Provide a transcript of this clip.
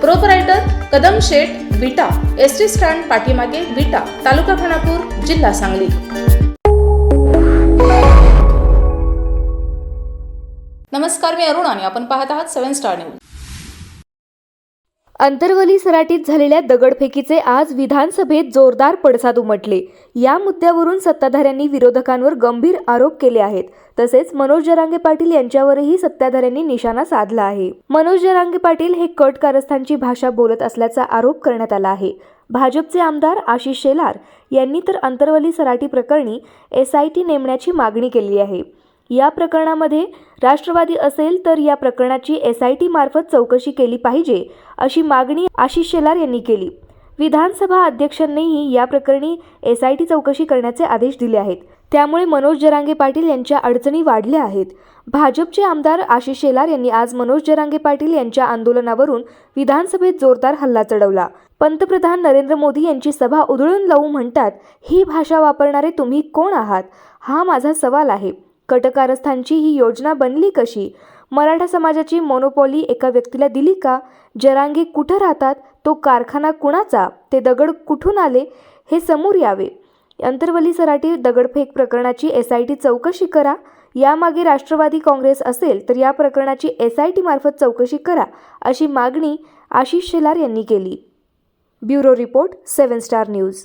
proprietor Kadam Sheth Vita S T stand पाठीमागे विटा तालुका खानापूर जिल्हा सांगली नमस्कार मी अरुण आणि आपण पाहत आहात सेव्हन स्टार न्यूज अंतरवली सराटीत झालेल्या दगडफेकीचे आज विधानसभेत जोरदार पडसाद उमटले. या मुद्द्यावरून सत्ताधाऱ्यांनी विरोधकांवर गंभीर आरोप केले आहेत. तसेच मनोज जरांगे पाटील यांच्यावरही सत्ताधाऱ्यांनी निशाणा साधला आहे. मनोज जरांगे पाटील हे कट कारस्थानची भाषा बोलत असल्याचा आरोप करण्यात आला आहे. भाजपचे आमदार आशिष शेलार यांनी तर अंतरवली सराटी प्रकरणी एस आय टी नेमण्याची मागणी केली आहे. या प्रकरणामध्ये राष्ट्रवादी असेल तर या प्रकरणाची एस आय टी मार्फत चौकशी केली पाहिजे अशी मागणी आशिष शेलार यांनी केली. विधानसभा अध्यक्षांनीही या प्रकरणी एस आय टी चौकशी करण्याचे आदेश दिले आहेत. त्यामुळे मनोज जरांगे पाटील यांच्या अडचणी वाढल्या आहेत. भाजपचे आमदार आशिष शेलार यांनी आज मनोज जरांगे पाटील यांच्या आंदोलनावरून विधानसभेत जोरदार हल्ला चढवला. पंतप्रधान नरेंद्र मोदी यांची सभा उधळून लावू म्हणतात ही भाषा वापरणारे तुम्ही कोण आहात? हा माझा सवाल आहे. कटकारस्थांची ही योजना बनली कशी? मराठा समाजाची मोनोपॉली एका व्यक्तीला दिली का? जरांगे कुठं राहतात? तो कारखाना कुणाचा? ते दगड कुठून आले? हे समोर यावे. अंतरवली सराटी दगडफेक प्रकरणाची एस आय टी चौकशी करा. यामागे राष्ट्रवादी काँग्रेस असेल तर या प्रकरणाची एस आय टी मार्फत चौकशी करा अशी मागणी आशिष शेलार यांनी केली. Bureau report seven star news.